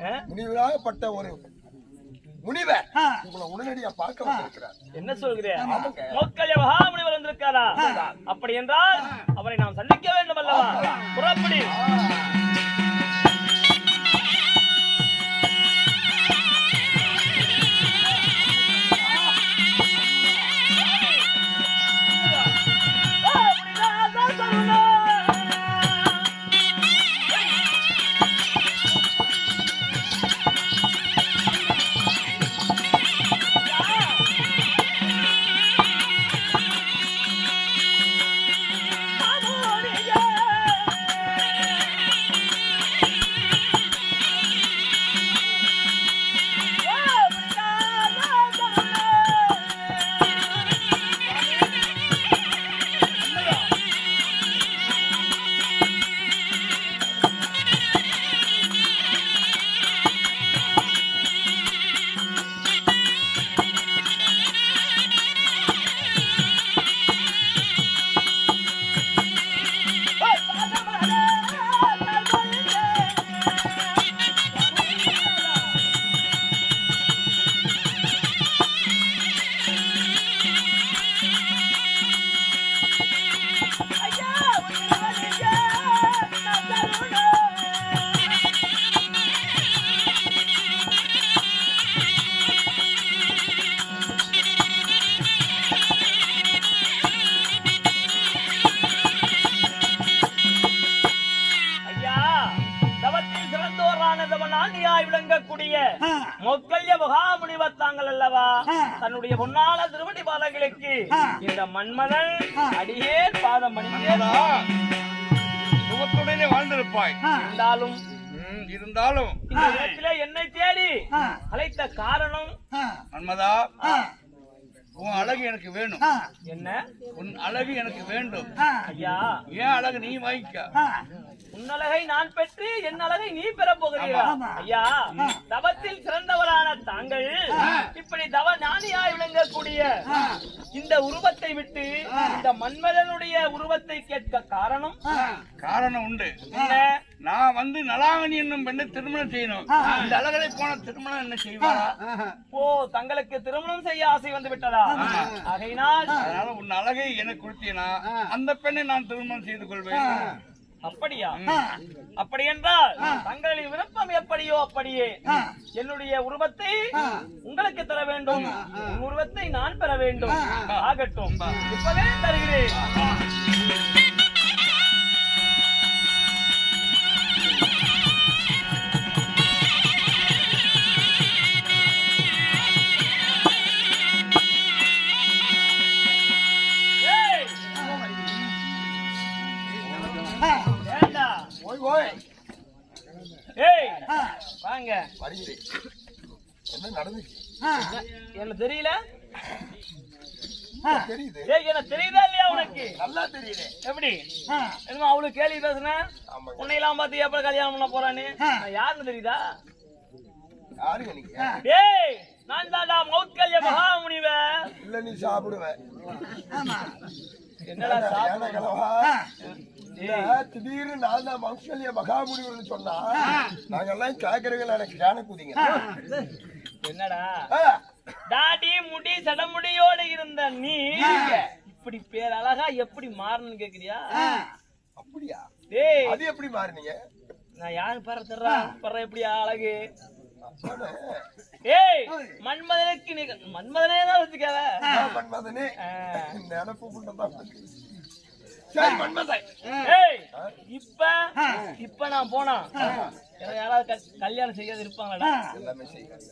முனிவராகப்பட்ட ஒரு முனிவர். உங்களை உடனடியா பார்க்க வந்திருக்கிறார். என்ன சொல்கிறேன். மோக்கல்ய மகாமுனிவர் வந்திருக்காரா? அப்படி என்றால் அவரை நாம் சந்திக்க வேண்டும் அல்லவா புறப்படி. மொக்கல்ய மகாமுனிவர் தாங்கள் அல்லவா. தன்னுடைய பொன்னால திருவடி பாதங்களுக்கு. இந்த மன்மதன் ஆ. அடியேன் பாதம் பணிந்தேனா சுகத்துடனே வாழ்ந்திருப்பாய். இருந்தாலும் இருந்தாலும் என்னை தேடி. அழைத்த காரணம். மன்மதா. உன் அழகு எனக்கு வேணும். என்ன? உன் அழகு எனக்கு வேண்டும். ஐயா. ஏன் அழகு நீ வாங்கிக்க? ஆ. உன்னழகை நான் பெற்று என் அழகை நீ பெற போகிறீரா. ஐயா தவத்தில் சிறந்தவரான தாங்கள் இப்படி தவ ஞானியாய் விளங்கக்கூடிய இந்த உருவத்தை விட்டு இந்த மன்மதனுடைய உருவத்தை கேட்க காரணம்? காரணம் உண்டு. என்ன? நான் வந்து நலாவணி என்னும் பெண்ணை திருமணம் செய்யணும். இந்த அழகரை போன திருமணம் என்ன செய்வாரா? ஓ தங்களுக்கு திருமணம் செய்ய ஆசை வந்து விட்டதா? ஆகையினால் அதனால உன் அழகை எனக்கு கொடுத்தீனா அந்த பெண்ணை நான் திருமணம் செய்து கொள்வேன். அப்படியா? அப்படி என்றால் தங்களின் விருப்பம் எப்படியோ அப்படியே என்னுடைய உருவத்தை உங்களுக்கு தர வேண்டும். உருவத்தை நான் பெற வேண்டும். ஆகட்டும். இப்பவே தருகிறேன். ஏய், வாங்க. வருகிறேன் என்ன நடந்துச்சு? என்ன தெரியல. தெரியுது. ஏய் என்ன தெரியுதா இல்லையா உனக்கு? நல்லா தெரியுது. எப்படி? என்னமோ அவளுக்கு கேள்வி பேசுனேன். உன்னை எல்லாம் பார்த்து எப்ப கல்யாணம் பண்ண போறான்னு? நான் யாருன்னு தெரியுதா? நீங்க ஏய் நான் தாண்டா மௌத்கல்ய மகாமுனிவர் இல்ல நீ சாப்பிடுவ. என்னடா சாப்பிடு ஏன கலவா இல்ல திடீர்னு நான் தான் மனுஷல்ய மகாமுனிவர்னு சொன்னா நாங்கெல்லாம் கேக்குறவங்க எனக்கு கேன குதிங்க. என்னடா? தாடி முடி சடமுடியோட இருந்த நீ இப்படி பேர் அழகா எப்படி மாறணும்னு கேக்குறியா? அப்படியா? டேய். அது எப்படி மாறினீங்க? நான் யாரு பாரு தர்றா? பாரு எப்படி அழகு. ஏய் மன்மதனுக்கு நீ மன்மதனே தான் வச்சுக்காத மன்மதனே. நினப்பு புண்டதான் இப்ப இப்ப நான் போனா யாராவது கல்- கல்யாணம் செய்யாது இருப்பாங்களா எல்லாமே செய்யுங்க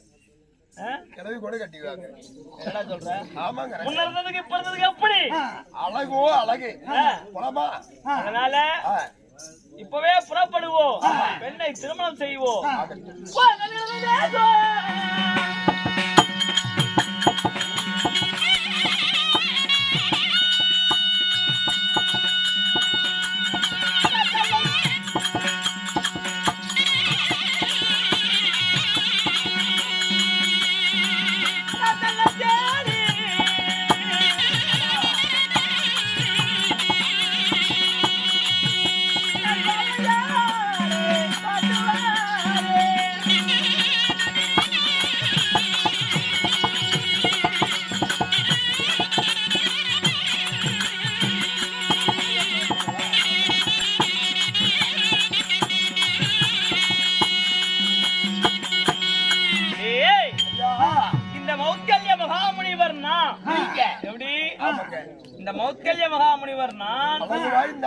கிளவி கூட கட்டிக்குவாங்க. என்னடா சொல்ற? ஆமாங்க. முன்ன இருந்ததுக்கு இப்ப இருந்ததுக்கு எப்படி? அழகோ அழகு. அதனால இப்பவே புறப்படுவோம். பெண்ணை திருமணம் செய்வோம்.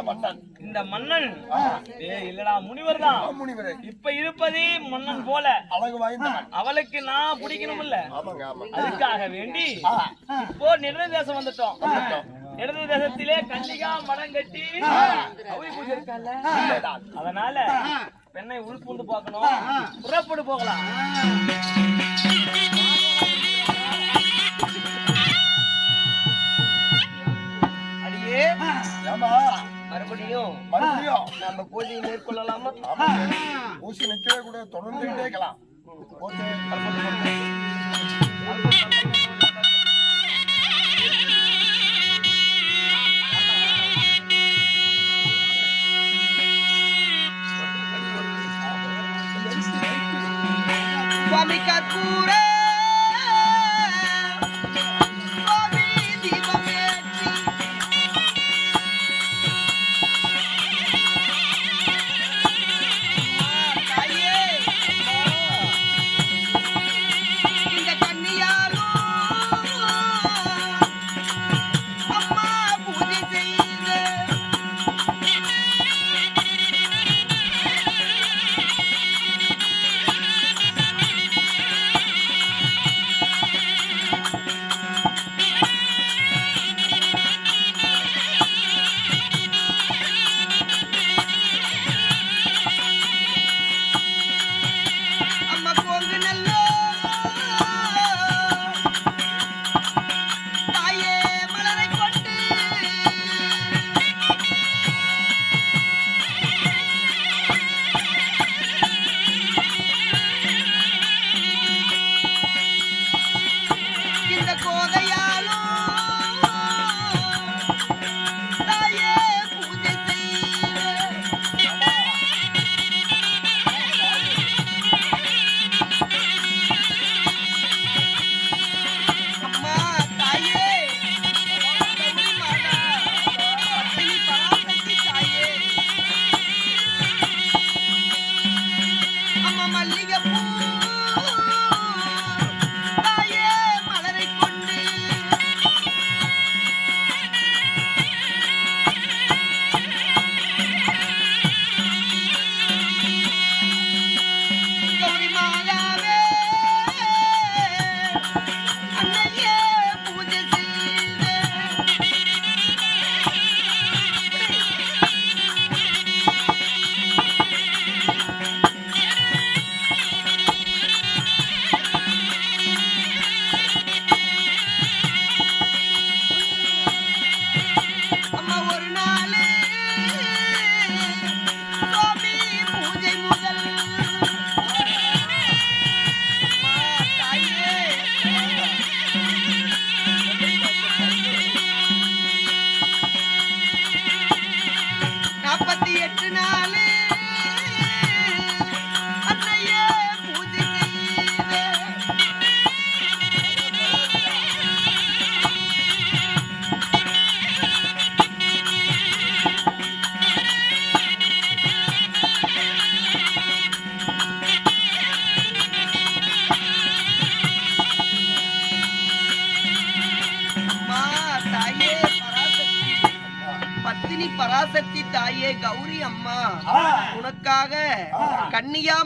மன்னன். இந்த மன்னன். இல்லடா முனிவர் தான் முனிவரே. இப்ப இருப்பதே மன்னன் போல. அழகு வாய்ந்தவன் அவளுக்கு நான் ஆமாங்க ஆமாங்க. அதுக்காக வேண்டி இப்போ நெடுந்த தேசம் வந்துட்டோம். நெடுந்த தேசத்திலே கன்னிகா மடம் கட்டி அவை பூஜை இருக்கால அதனால பெண்ணை உள்புந்து பார்க்கணும். புறப்படு போகலாம். அடியே. ஏமா மறுபடியும் மறுபடியும் நம்ம பூஜையை மேற்கொள்ளலாமா. ஊசி கூட தொடர்ந்துகிட்டே இருக்கலாம். ஓகே சுவாமி கற்பூர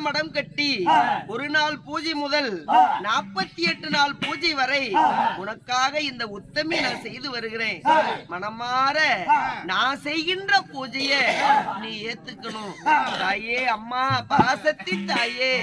மடம் கட்டி ஒரு நாள் பூஜை முதல் நாற்பத்தி எட்டு நாள் பூஜை வரை உனக்காக இந்த உத்தமி நான் செய்து வருகிறேன். மனமாற நான் செய்கின்ற பூஜைய நீ ஏத்துக்கணும். தாயே அம்மா பராசக்தி தாயே.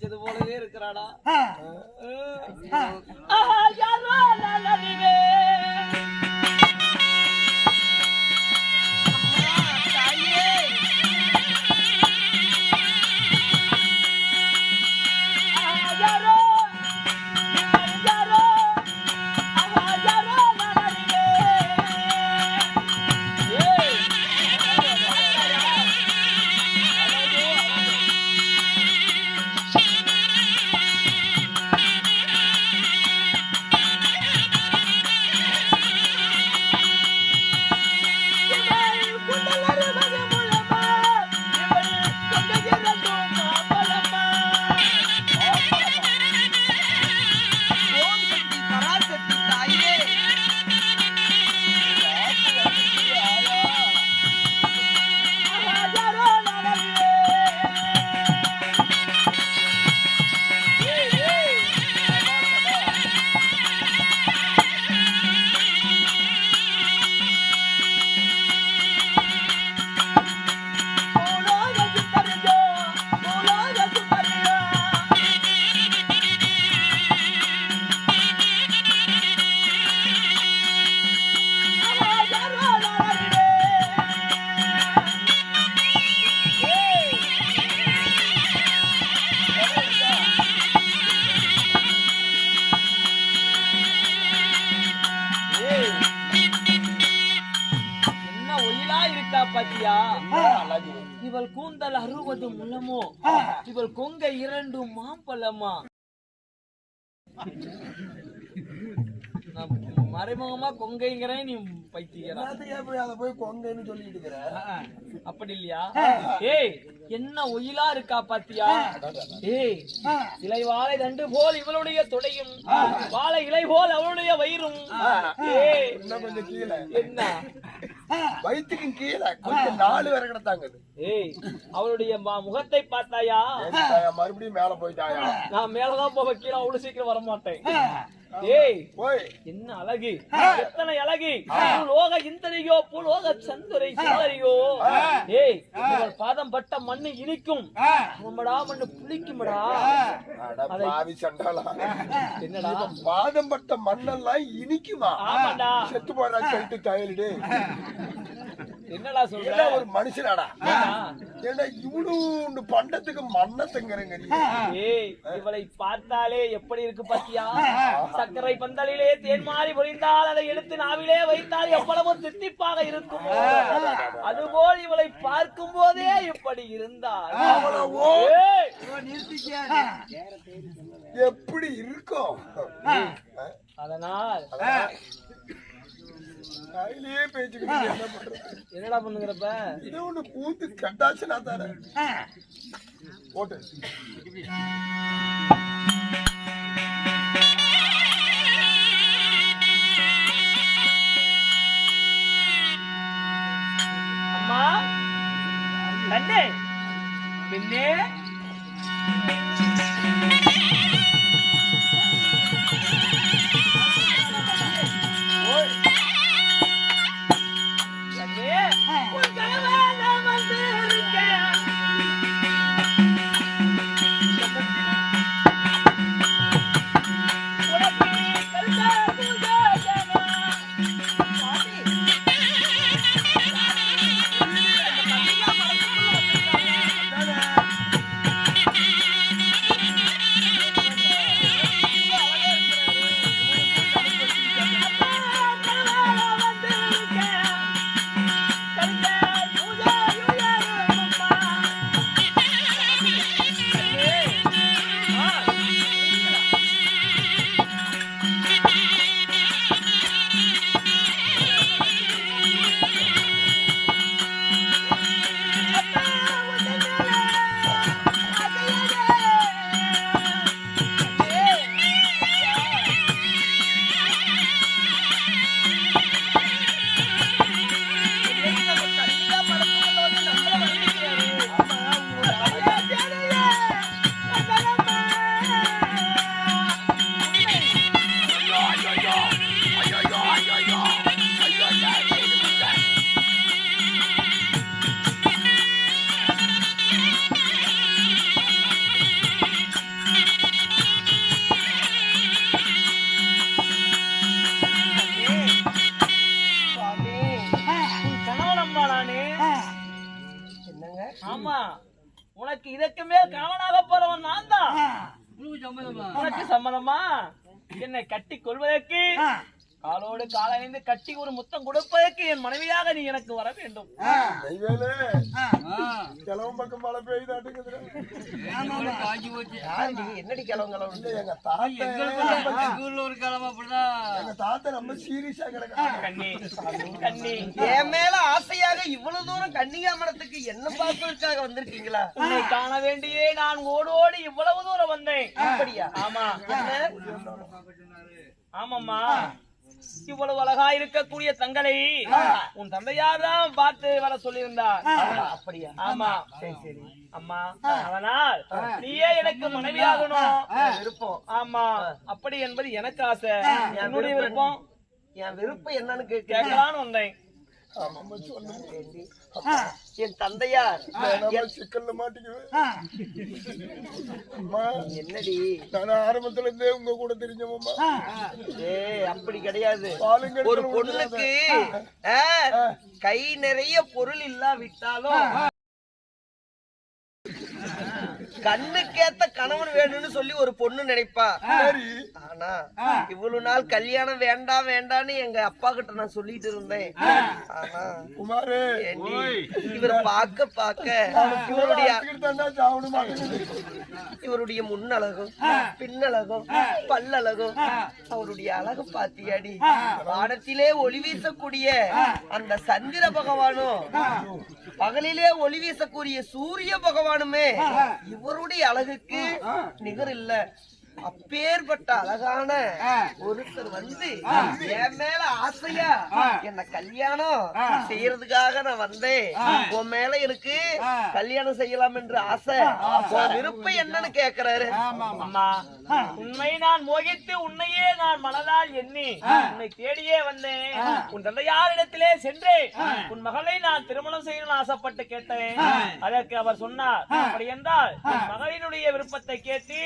நினைச்சது போலவே இருக்கிறாடா. கூந்தல் அறுபது முழமோ இவள் கொங்கை இரண்டு மாம்பழமா? மறைமுகமா கொங்கைங்கிறேன் நீ அதை போய் கொங்கன்னு சொல்லிட்டு இருக்கிற? அப்படி இல்லையா? ஏய் என்ன ஒயிலா இருக்கா பாத்தியா? ஏய் இலை வாழை தண்டு போல் இவளுடைய தொடையும். வாழை இலை போல் அவளுடைய வயிறும். ஏய். இன்னும் கொஞ்சம் கீழே. என்ன? வயிற்றுக்கு கீழே. கொஞ்சம் நாலு வரை கிடத்தாங்க ஏய் அவளுடைய ம- முகத்தை பார்த்தாயா? மறுபடியும் மேல போயிட்டாயா? நான் மேலதான் போக கீழே அவ்வளவு சீக்கிரம் வர மாட்டேன் ஏய் போய். என்ன அழகு? எத்தனை அழகு? பூலோக இந்தனையோ பூலோக சந்துரை சுந்தரியோ ஏய் பாதம் பட்ட மண்ணு இனிக்கும். நம்மடா மண்ணு புளிக்கும்டா. அட பாவி சண்டாளா. என்னடா? பாதம் பட்ட மண்ணெல்லாம் இனிக்குமா? ஆமாடா. செத்து போடுறா சொல்லிட்டு தயலிடு. என்னடா சொல்ற? என்ன ஒரு மனுஷனாடா? ஏண்டா இவ்வளவு பண்டத்துக்கு மண்ணை திங்கறங்க நீ ஏய் இவளை பார்த்தாலே எப்படி இருக்கு பாத்தியா? சர்க்கரை பந்தலிலே தேன் மாறி பொழிந்தால் அதை எடுத்து நாவிலே வைத்தால் எவ்வளவு தித்திப்பாக இருக்குமோ? அதுபோல் இவளை பார்க்கும் போதே இப்படி இருந்தால். எப்படி இருக்கும் அதனால் கையிலேயே பேச்சுக்கிட்டு என்ன பண்றது? என்னடா பண்ணுங்கிறப்ப? இது ஒண்ணு கூத்து கட்டாச்சுனா தானே. போட்டு. அம்மா பின்னே ஆமா உனக்கு இதற்கு மேல் கணவனாக போறவன் நான் தான். உனக்கு சம்மதமா? என்னை கட்டி கொள்வதற்கு காலோடு காலைந்து கட்டி ஒரு முத்தம் கொடுப்பதற்கு என் மனைவியாக நீ எனக்கு வர வேண்டும். கிளம்பு பக்கம் மழை என்னடி கிளம்பு கிளம்பு எங்க தாத்தா ஒரு காலம் அப்படிதான். எங்க தாத்தா ரொம்ப சீரியஸா கிடக்காங்க கண்ணி. கண்ணி. என் மேல ஆசையாக இவ்வளவு தூரம் கன்னிகாமரத்துக்கு என்ன பார்ப்பதற்காக வந்திருக்கீங்களா? உன்னை காண வேண்டியே நான் ஓடோடி இவ்வளவு தூரம் வந்தேன். அப்படியா? ஆமா. ஆமாம்மா. இவ்வளவு அழகா இருக்கக்கூடிய தங்களை உன் தந்தையார் தான் பார்த்து வர சொல்லியிருந்தார். அப்படியா? ஆமா. அம்மா அதனால் நீயே எனக்கு மனைவியாகணும் விருப்பம். ஆமா. அப்படி என்பது எனக்கு ஆசை. என்னுடைய விருப்பம். என் விருப்பம் என்னன்னு கேட்க கேட்கலான்னு வந்தேன். என் தந்தையார். சிக்கல்ல மாட்டிக்குவேன் அம்மா என்னடி? நான் ஆரம்பத்துல இருந்தே உங்க கூட தெரிஞ்சவம்மா. ஏ அப்படி கிடையாது. பாலுங்க ஒரு பொண்ணுக்கு கை நிறைய பொருள் இல்லாவிட்டாலும் கண்ணுக்கேத்த கணவன் வேணும்னு சொல்லி ஒரு பொண்ணு நினைப்பா. சரி. ஆனா இவ்வளவு நாள் கல்யாணம் வேண்டாம் வேண்டாம்னு எங்க அப்பா கிட்ட நான் சொல்லிட்டு இருந்தேன். ஆனா குமாரு ஏண்டி, இவர் பார்க்க பார்க்க இவருடைய இவருடைய முன்னழகும் பின்னழகும் பல்லழகும் அவருடைய அழகு பாத்தியாடி. வானத்திலே ஒளி வீசக்கூடிய அந்த சந்திர பகவானும் பகலிலே ஒளி வீசக்கூடிய சூரிய பகவானுமே இவருடைய அழகுக்கு நிகர் இல்ல. அப்பேற்பட்ட அழகான ஒருத்தர் வந்து என் மேல ஆசையா என்ன கல்யாணம் செய்யறதுக்காக நான் வந்தேன். உன் மேல எனக்கு கல்யாணம் செய்யலாம் என்று ஆசை. உன் விருப்பம் என்னன்னு கேக்குறாரு. அம்மா உண்மை நான் மோகித்து உன்னையே நான் மனதால் எண்ணி உன்னை தேடியே வந்தேன். உன் தந்தையாரிடத்திலே சென்று உன் மகளை நான் திருமணம் செய்யணும்னு ஆசைப்பட்டு கேட்டேன். அதற்கு அவர் சொன்னார் அப்படி என்றால் மகளினுடைய விருப்பத்தை கேட்டு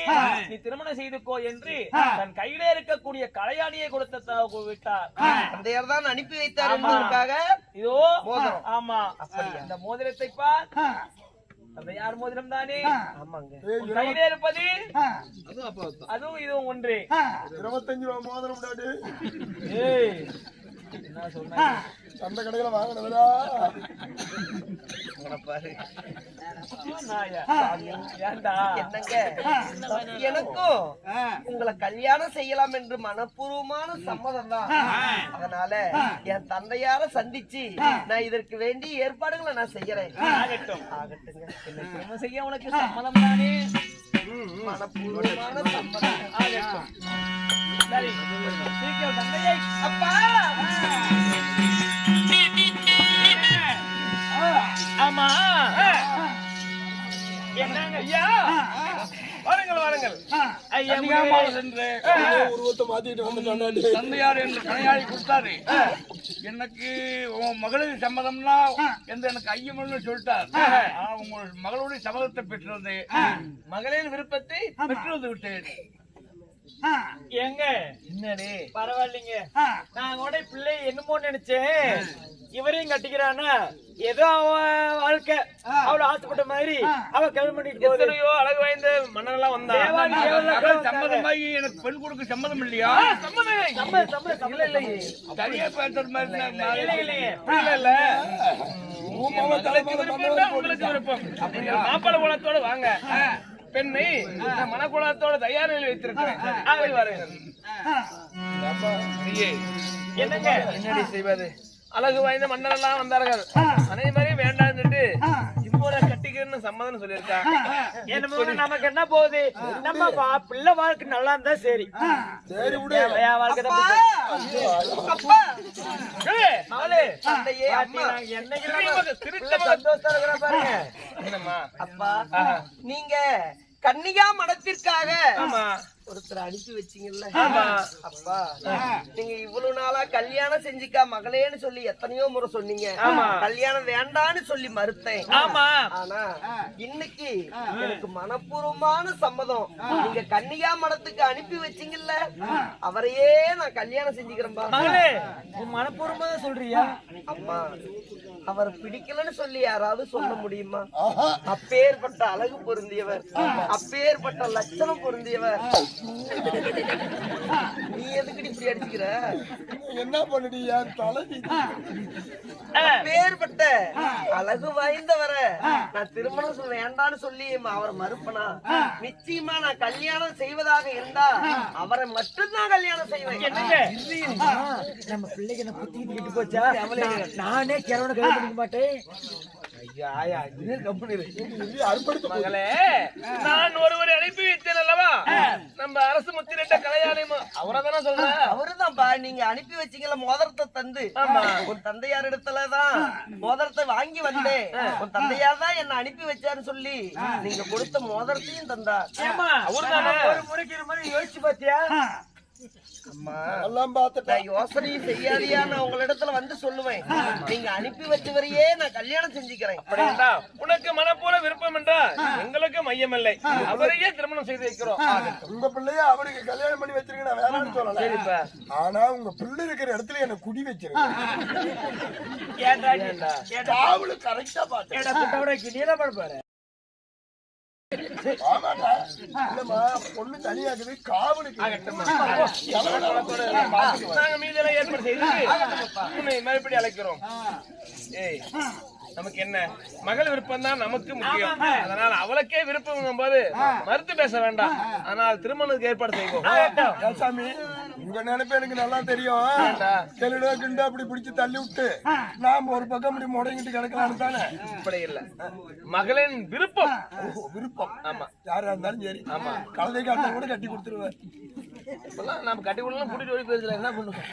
நீ திருமணம் செய்துக்கோ என்று தன் கையிலே இருக்கக்கூடிய கலையாடியை கொடுத்த விட்டார். தந்தையார் தான் அனுப்பி வைத்தார் என்பதற்காக இதோ. ஆமா. இந்த மோதிரத்தை பார். தந்தையார் மோதிரம் தானே? கையிலே இருப்பது? அதுவும் இதுவும் ஒன்று. இருபத்தஞ்சு ரூபா மோதிரம் அந்த கடையில வாங்கினதா என்னங்க? எனக்கும் உங்களை கல்யாணம் செய்யலாம் என்று மனப்பூர்வமான சம்மதம் தான் அதனால என் தந்தையார சந்திச்சு நான் இதற்கு வேண்டிய ஏற்பாடுகளை நான் செய்யறேன் ஆகட்டும் ஆகட்டுங்க செய்ய உனக்கு சம்மதம் தானே மனப்பூர்வமான சம்மதம் ஆகட்டும் சரி சீக்கிரம் தந்தையை அப்பா ஆமா என்னங்க ஐயா உருவத்தை மாத்திட்டு வந்துட்டாண்டாடி தந்தையார் என்று கனையாளி கொடுத்தாரு. எனக்கு உன் மகளிர் சம்மதம்னா எந்த எனக்கு ஐயம்னு சொல்லிட்டார். உங்கள் மகளுடைய சம்மதத்தை பெற்றது. மகளிர் விருப்பத்தை பெற்றது விட்டேன். எங்க என்னடி? பரவாயில்லைங்க. நான் கூட பிள்ளை என்னமோ நினைச்சேன். இவரையும் கட்டிக்கிறானா ஏதோ அவன் வாழ்க்கை. அவள ஆசைப்பட்ட மாதிரி அவ கல்யாணம் பண்ணிட்டு எத்தனையோ அழகு வாய்ந்த மன்னெல்லாம் வந்தா மகள் சம்மதமாகி எனக்கு பெண் கொடுக்க சம்மதம் இல்லையா? இல்ல இல்ல சரியா பேசுற மாதிரி இல்ல இல்லையே. இல்ல. இல்ல உங்களுக்கு விருப்பம் உங்களுக்கு விருப்பம். அப்படியா? மாப்பிள குலத்தோட வாங்க. பெண்ணை நான் மனக்குலத்தோட தயார் நிலையில் வைத்திருக்கிறேன். ஆகவே என்னங்க? என்னடி செய்வது அழகு வாய்ந்த மன்னர் எல்லாம் வந்தார்கள் அதே மாதிரி வேண்டாம்னுட்டு இப்போ கட்டிக்கிறேன்னு சம்மதம் சொல்லியிருக்கா. என்னமோ நமக்கு என்ன போகுது? நம்ம வா- பிள்ளை வாழ்க்கை நல்லா இருந்தா சரி. சரி வாழ்க்கை சந்தோஷமா பாருங்க. என்னம்மா? அப்பா நீங்க கன்னிகா மடத்திற்காக ஆமா. ஒருத்தர் அனுப்பி வச்சீங்கல்ல. அப்பா நீங்க இவ்வளவு நாளா கல்யாணம் செஞ்சுக்கா மகளேன்னு சொல்லி எத்தனையோ முறை சொன்னீங்க. கல்யாணம் வேண்டான்னு சொல்லி மறுத்தேன். ஆமா. ஆனா இன்னைக்கு எனக்கு மனப்பூர்வமான சம்மதம். நீங்க கன்னிகா மடத்துக்கு அனுப்பி வச்சீங்கல்ல. அவரையே நான் கல்யாணம் உன் மனப்பூர்வமா சொல்றியா? அம்மா அவர் பிடிக்கலன்னு சொல்லி யாராவது சொல்ல முடியுமா? அப்பேற்பட்ட அழகு பொருந்தியவர். அப்பேற்பட்ட லட்சணம் பொருந்தியவர். நீ எதுக்குடி இப்படி அடிச்சுக்கிற? என்ன பண்ணுடி? தலைவி அப்பேற்பட்ட அழகு வாய்ந்தவர நான் திருமணம் சொல்ல வேண்டாம்னு சொல்லி அவரை மறுப்பனா? நிச்சயமா நான் கல்யாணம் செய்வதாக இருந்தா அவரை மட்டும்தான் கல்யாணம் செய்வேன். என்னங்க? நம்ம பிள்ளைக்கு என்ன புத்தி போச்சா? நான் நானே மாட்டேன் நான் ஒருவரை அனுப்பி வைத்தேன் அல்லவா? நம்ம அரசு முத்திரிட்ட கலையாலயம் அவரை தானே சொல்றேன் அவருதான்ப்பா. நீங்க அனுப்பி வச்சீங்கல்ல மோதிரத்தை தந்து. உன் தந்தையார் இடத்துலதான் மோதிரத்தை வாங்கி வந்தேன். உன் தந்தையார் தான் என்ன அனுப்பி வச்சாருன்னு சொல்லி நீங்க கொடுத்த மோதிரத்தையும் தந்தார். அவரு தானே ஒரு முறைக்கு யோசிச்சு பாத்தியா எல்லாம் பார்த்துட்டேன் நான் யோசனையும் செய்யாதியா நான் உங்களிடத்துல வந்து சொல்லுவேன். நீங்க அனுப்பி வச்சவரையே நான் கல்யாணம் செஞ்சுக்கிறேன். உனக்கு மனப்போல விருப்பம் என்றா எங்களுக்கு மையமில்லை. அவரையே திருமணம் செய்து வைக்கிறோம். உங்க பிள்ளைய அவருக்கு கல்யாணம் பண்ணி வச்சிருக்க நான் வேணாம்னு சொல்லல. ஆனா உங்க பிள்ளை இருக்கிற இடத்துல என்ன குடி வச்சிருக்க காவலு கரெக்டா பார்த்தேன் ஏடா குட்டவடைக்கு நீ இல்லம்மா பொண்ணு தனியாக்குது காவலுக்கு நாங்க மீதெல்லாம் ஏற்பாடு செய்து உன்னை மறுபடி அழைக்கிறோம் ஏய் நமக்கு என்ன மகள் விருப்பம் தான் நமக்கு முக்கியம் அதனால அவளுக்கே விருப்பம் போது மறுத்து பேச வேண்டாம் ஆனால் திருமணத்துக்கு ஏற்பாடு செய்வோம் உங்க நினைப்பு எனக்கு நல்லா தெரியும். தெளிடா கிண்டு அப்படி பிடிச்சு தள்ளி விட்டு நாம ஒரு பக்கம் இப்படி முடங்கிட்டு கிடக்கலாம்னு தானே? அப்படி இல்ல. மகளின் விருப்பம். விருப்பம். ஆமா. யாரா இருந்தாலும் சரி. ஆமா. கலதை காட்ட கூட கட்டி கொடுத்துருவேன். இப்பெல்லாம் நம்ம கட்டி விடலாம் கூட்டிட்டு ஓடி போயிருக்கலாம் என்ன பண்ணுவோம்?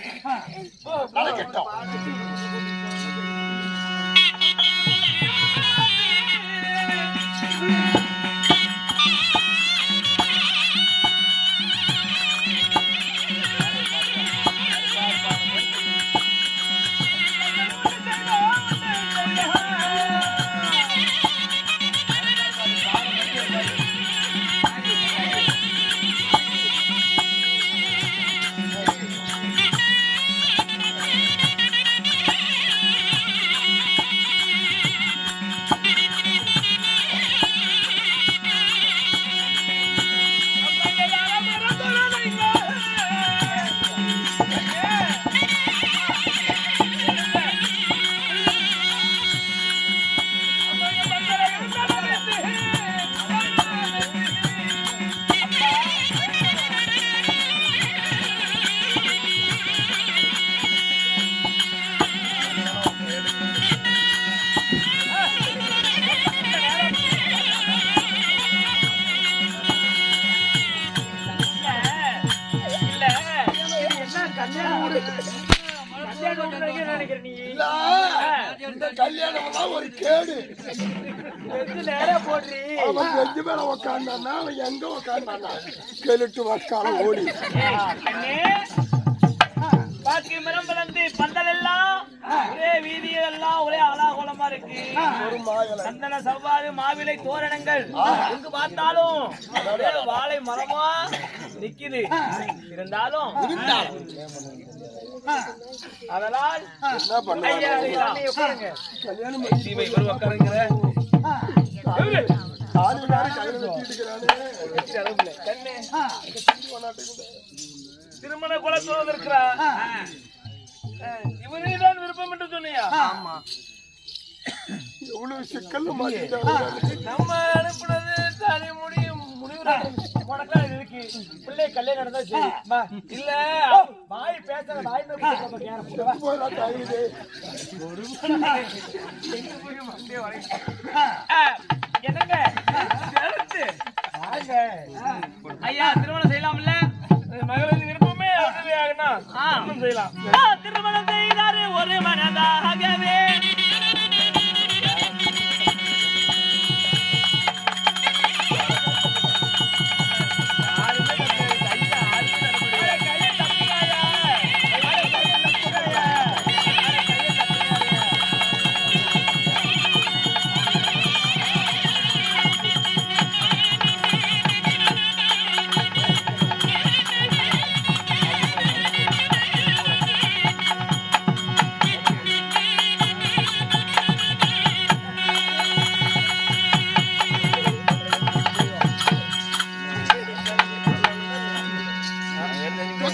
கெழுட்டு வக்கால ஓடி. பாக்கி மரம் வளர்ந்து பந்தல் எல்லாம் ஒரே வீதியில் எல்லாம் ஒரே அலாகோலமா இருக்கு சந்தன செவ்வாது மாவிலை தோரணங்கள் எங்கு பார்த்தாலும் வாழை மரமா நிக்குது இருந்தாலும் அதனால் என்ன பண்ண ஐயா, ஐயா, கையில இருக்கிறானே திருமண குலத்தோடு இருக்கிறா இவரே தான் விருப்பம் என்று சொன்னியா ஆமா எவ்வளவு சிக்கல் நம்ம அனுப்புனது தனி முடியும் முடிவு உனக்கெல்லாம் இருக்கு பிள்ளை கல்யாணம் நடந்தா சரி இல்ல வாய் பேசுற வாய் நோக்கி போறா ஐயா திருமணம் செய்யலாம்ல? மகளிர் விருப்பமே செய்யலாம். திருமணம் செய்தாரு ஒரு மனதாகவே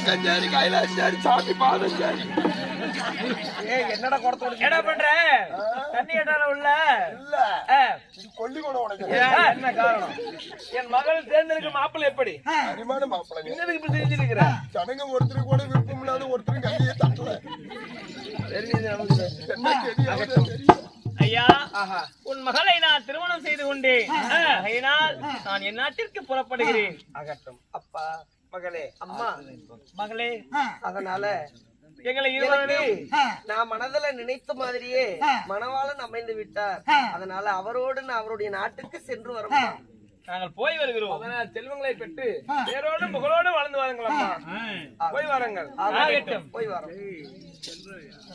கைலாசாரி சாமி என்னடா குடத்தோட என்ன பண்ற? தண்ணி ஏட்டால உள்ள? இல்ல. ஆ, இது கொல்லி கூட உனக்கு. என்ன காரணம்? என் மகள் தேர்ந்தெடுக்க மாப்பிள்ளை எப்படி? அரிமான மாப்பிள்ளை. என்னதுக்கு இப்படி செஞ்சிருக்கிற? ஜனங்க ஒருத்தருக்கு கூட விருப்பம் இல்லாத ஒருத்தரும் கையே தட்டல. ஐயா உன் மகளை நான் திருமணம் செய்து கொண்டேன். நான் என் நாட்டிற்கு புறப்படுகிறேன். ஆகட்டும் அப்பா. மகளே அம்மா. மகளே அதனால எங்களை நான் மனதுல நினைத்த மாதிரியே மணவாளன் அமைந்து விட்டார். அதனால அவரோடு நான் அவருடைய நாட்டுக்கு சென்று வரும் நாங்கள் போய் வருகிறோம். அதனால் செல்வங்களை பெற்று பேரோடு புகழோடு வாழ்ந்து வாருங்களம்மா போய் வாருங்கள். ஆகட்டும். போய் வரோம்.